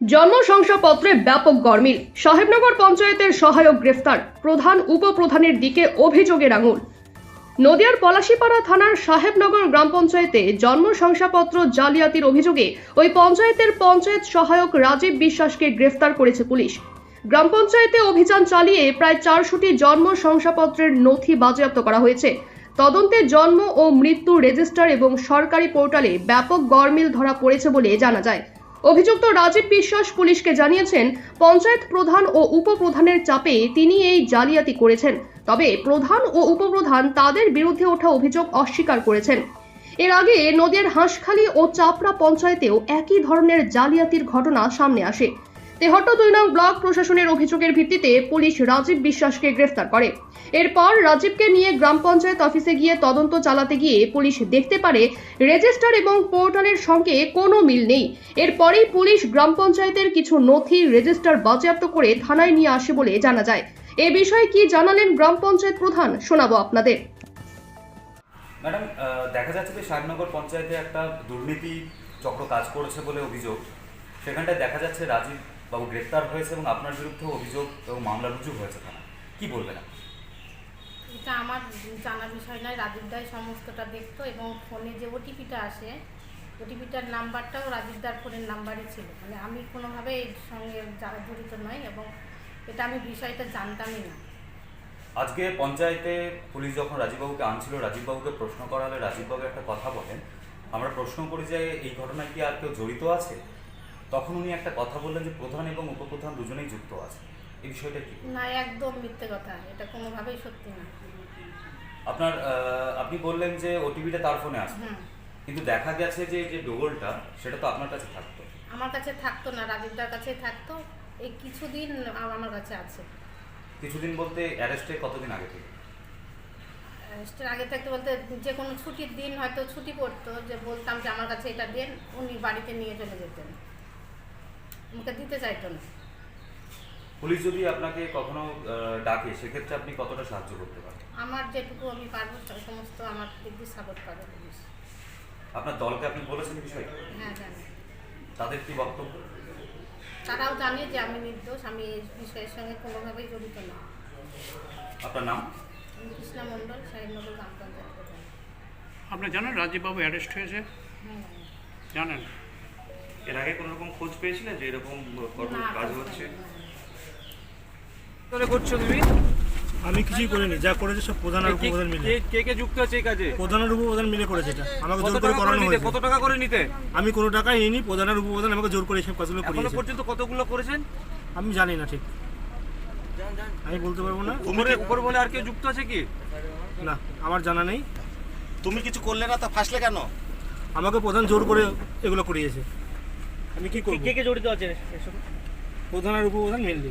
জন্ম শংসাপত্রে ব্যাপক গরমিল। সাহেবনগর পঞ্চায়েতের সহায়ক গ্রেফতার, প্রধান উপপ্রধানের দিকে অভিযোগের আঙুল নদিয়ার পলাশীপাড়া থানার সাহেবনগর গ্রাম পঞ্চায়েতে জন্ম শংসাপত্র জালিয়াতির অভিযোগে ওই পঞ্চায়েতের পঞ্চায়েত সহায়ক রাজীব বিশ্বাসকে গ্রেফতার করেছে পুলিশ। গ্রাম পঞ্চায়েতে অভিযান চালিয়ে প্রায় চারশোটি জন্ম শংসাপত্রের নথি বাজেয়াপ্ত করা হয়েছে। তদন্তে জন্ম ও মৃত্যু রেজিস্টার এবং সরকারি পোর্টালে ব্যাপক গরমিল ধরা পড়েছে বলে জানা যায়। অভিযুক্ত রাজীব বিশ্বাস পুলিশকে জানিয়েছেন, পঞ্চায়েত প্রধান ও উপপ্রধানের চাপে তিনি এই জালিয়াতি করেছেন। তবে প্রধান ও উপপ্রধান তাদের বিরুদ্ধে ওঠা অভিযোগ অস্বীকার করেছেন। এর আগে নদীর হাঁসখালি ও চাপড়া পঞ্চায়েতেও একই ধরনের জালিয়াতির ঘটনা সামনে আসে। তেহট্ট দুই নং ব্লক প্রশাসনের অভিযোগের ভিত্তিতে পুলিশ রাজীব বিশ্বাসকে গ্রেফতার করে। এরপর রাজীবকে নিয়ে গ্রাম পঞ্চায়েত অফিসে গিয়ে তদন্ত চালাতে গিয়ে পুলিশ দেখতে পারে, রেজিস্টার এবং পোর্টালের সঙ্গে কোনো মিল নেই। এরপরেই পুলিশ গ্রাম পঞ্চায়েতের কিছু নথি রেজিস্টার বাজেয়াপ্ত করে থানায় নিয়ে আসে বলে জানা যায়। এ বিষয়ে কি জানালেন গ্রাম পঞ্চায়েত প্রধান, শোনাবো আপনাদের। ম্যাডাম দেখা যাচ্ছে যে শাহনগর পঞ্চায়েতে একটা দুর্নীতি চক্র কাজ করেছে বলে অভিযোগ। সেখানটায় দেখা যাচ্ছে রাজীব বাবু গ্রেপ্তার হয়েছে এবং আপনার বিরুদ্ধে অভিযোগ এবং মামলা রুজু হয়েছে থানা কি বলবেন আপনি? এটা আমার জানা বিষয় নয় রাজীব দাই সমস্তটা দেখতো এবং ফোনে যে ওটিপিটা আসে ওটিপিটার নাম্বারটাও রাজীব দার ফোনের নাম্বারই ছিল। মানে আমি কোনোভাবে এর সঙ্গে যা- জড়িত নই এবং এটা আমি বিষয়টা জানতামই না। আজকে পঞ্চায়েতে পুলিশ যখন রাজীববাবুকে আনছিল রাজীববাবুকে প্রশ্ন করা করালে রাজীববাবু একটা কথা বলেন আমরা প্রশ্ন করি যে এই ঘটনায় কি আর কেউ জড়িত আছে? তখন উনি একটা কথা বললেন যে প্রধান এবং উপপ্রধান দুজনেই যুক্ত আছে। এই বিষয়টা কি? না একদম মিথ্যে কথা। এটা কোনোভাবেই সত্যি না। আপনার আপনি বললেন যে ওটিপিটা তার ফোনে আসবে হুম। কিন্তু দেখা গেছে যে যে ডোগলটা সেটা তো আপনার কাছে থাকতো। আমার কাছে থাকতো না রাজীব দার কাছেই থাকতো। এই কিছুদিন আমার কাছে আছে। কিছুদিন বলতে অ্যারেস্টে কতদিন আগে থেকে? অ্যারেস্টের আগে থাকতে বলতে যে কোনো ছুটির দিন হয়তো ছুটি পড়তো যে বলতাম যে আমার কাছে এটা দেন উনি বাড়িতে নিয়ে চলে যেতেন। আমাকে দিতে চাইতো না। পুলিশ যদি আপনাকে কখনো ডাকে সেক্ষেত্রে আপনি কতটা সাহায্য করতে পারেন? আমার যেটুকু আমি পারব সে সমস্ত আমার দিক দিয়ে সাপোর্ট করে পুলিশ। আপনার দলকে আপনি বলেছেন বিষয়টা হ্যাঁ জানি। তাদের কি বক্তব্য? তারাও জানে যে আমি নির্দোষ আমি এই বিষয়ের সঙ্গে কোনোভাবেই জড়িত না। আপনার নাম? কৃষ্ণা মণ্ডল সাহেবনগর গ্রাম পঞ্চায়েত আপনার জানেন রাজীববাবু অ্যারেস্ট হয়েছে? হ্যাঁ জানেন? এর আগে কোনো রকম খোঁজ পেয়েছিলেন যে এরকম কাজ হচ্ছে? করছ তুমি? আমি কিছুই করিনি যা করেছে সব প্রধান আর উপপ্রধান মিলে। কে কে যুক্ত আছে এই কাজে? প্রধান আর উপপ্রধান মিলে করেছে এটা। আমাকে জোর করে করানো নিতে? হয়েছে। কত টাকা করে নিতে? আমি কোনো টাকা নিইনি প্রধান আর উপপ্রধান আমাকে জোর করে সব কাজগুলো এখনও করিয়েছে। পর্যন্ত কতগুলো করেছেন? আমি জানি না ঠিক। আমি বলতে পারব না? উপরে উপর বলে আর কেউ যুক্ত আছে কি? না আমার জানা নেই। তুমি কিছু করলে না তা ফাঁসলে কেন? আমাকে প্রধান জোর করে এগুলো করিয়েছে। আমি কি করব? কে কে জড়িত আছে প্রধান আর উপপ্রধান মিললি